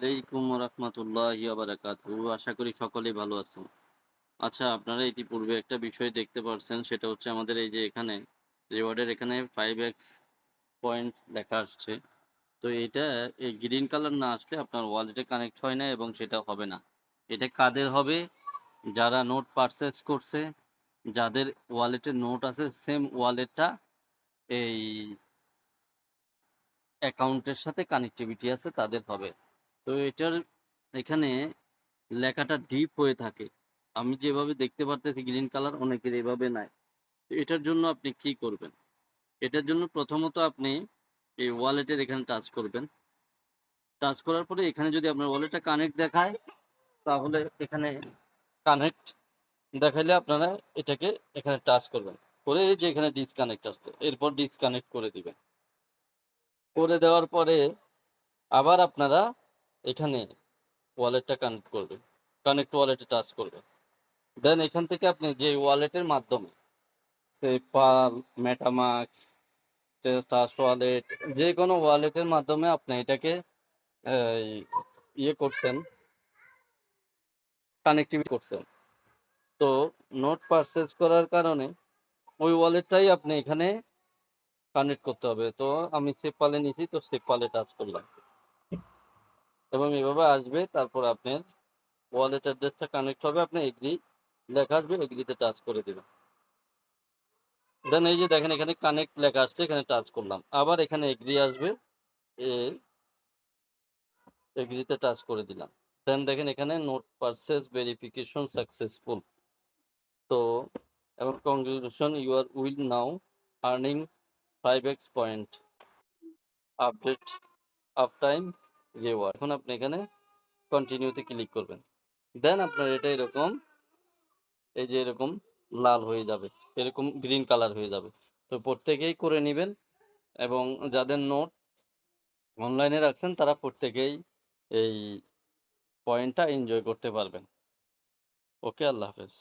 আলাইকুম রহমতুল্লাহি আশা করি সকলেই ভালো আছেন। আচ্ছা আপনারা ইতিপূর্বে একটা বিষয় দেখতে পারছেন, সেটা হচ্ছে আমাদের এই যে এখানে রিওয়ার্ডের এখানে ফাইভ এক্স পয়েন্ট আসছে। তো এটা, এই গ্রিন কালার না আসলে আপনার ওয়ালেটে কানেক্ট হয় না এবং সেটা হবে না। এটা কাদের হবে? যারা নোট পারচেস করছে, যাদের ওয়ালেটে নোট আছে সেম ওয়ালেটটা এই অ্যাকাউন্টের সাথে কানেক্টিভিটি আছে, তাদের হবে। তো এটার এখানে লেখাটা ডিপ হয়ে থাকে। আমি যেভাবে দেখতে পারতেছি গ্রিন কালার অনেকের এভাবে নাই। এটার জন্য আপনি কি করবেন? এটার জন্য প্রথমত আপনি এই ওয়ালেটের এখানে টাচ করবেন। টাচ করার পরে এখানে যদি আপনার ওয়ালেটটা কানেক্ট দেখায়, তাহলে এখানে কানেক্ট দেখাইলে আপনারা এটাকে এখানে টাচ করবেন। করে এই যে এখানে ডিসকানেক্ট আসছে, এরপর ডিসকানেক্ট করে দিবেন। করে দেওয়ার পরে আবার আপনারা এখানে ওয়ালেটটা কানেক্ট করবেন কানেক্ট ওয়ালেটে টাচ করবেন দেন এখান থেকে আপনি যে ওয়ালেটের মাধ্যমে সেপাল মেটামাক্স ট্রাস্ট ওয়ালেট যে কোনো ওয়ালেটের মাধ্যমে আপনি এটাকে ইয়ে করছেন কানেক্টিভিটি করছেন। তো নোট পারচেজ করার কারণে ওই ওয়ালেটটাই আপনি এখানে কানেক্ট করতে হবে। তো আমি সেপালে নিছি, তো সেপালে টাচ করলাম। এবং এভাবে আসবে, তারপর আপনার ওয়ালেট অ্যাড্রেসটা কানেক্ট হবে, আপনি এগ্রি লেখা আসবে, এগ্রিতে টাচ করে দিবেন। দেন এই যে দেখেন, এখানে কানেক্ট লেখা আসছে, এখানে টাচ করলাম। আবার এখানে এগ্রি আসবে এগ্রিতে টাচ করে দিলাম। দেন দেখেন, এখানে নোট পারচেজ ভেরিফিকেশন সাকসেসফুল তো, এবং congratulation you are will now earning five X point update up time reward এখন আপনি এখানে কন্টিনিউতে ক্লিক করবেন। দেন আপনার এটা এরকম, এই যে এরকম লাল হয়ে যাবে, এরকম গ্রিন কালার হয়ে যাবে। তো প্রত্যেকেই করে নেবেন এবং যাদের নোট অনলাইনে রাখছেন, তারা প্রত্যেকেই এই পয়েন্টটা এনজয় করতে পারবেন। ওকে আল্লাহ হাফেজ।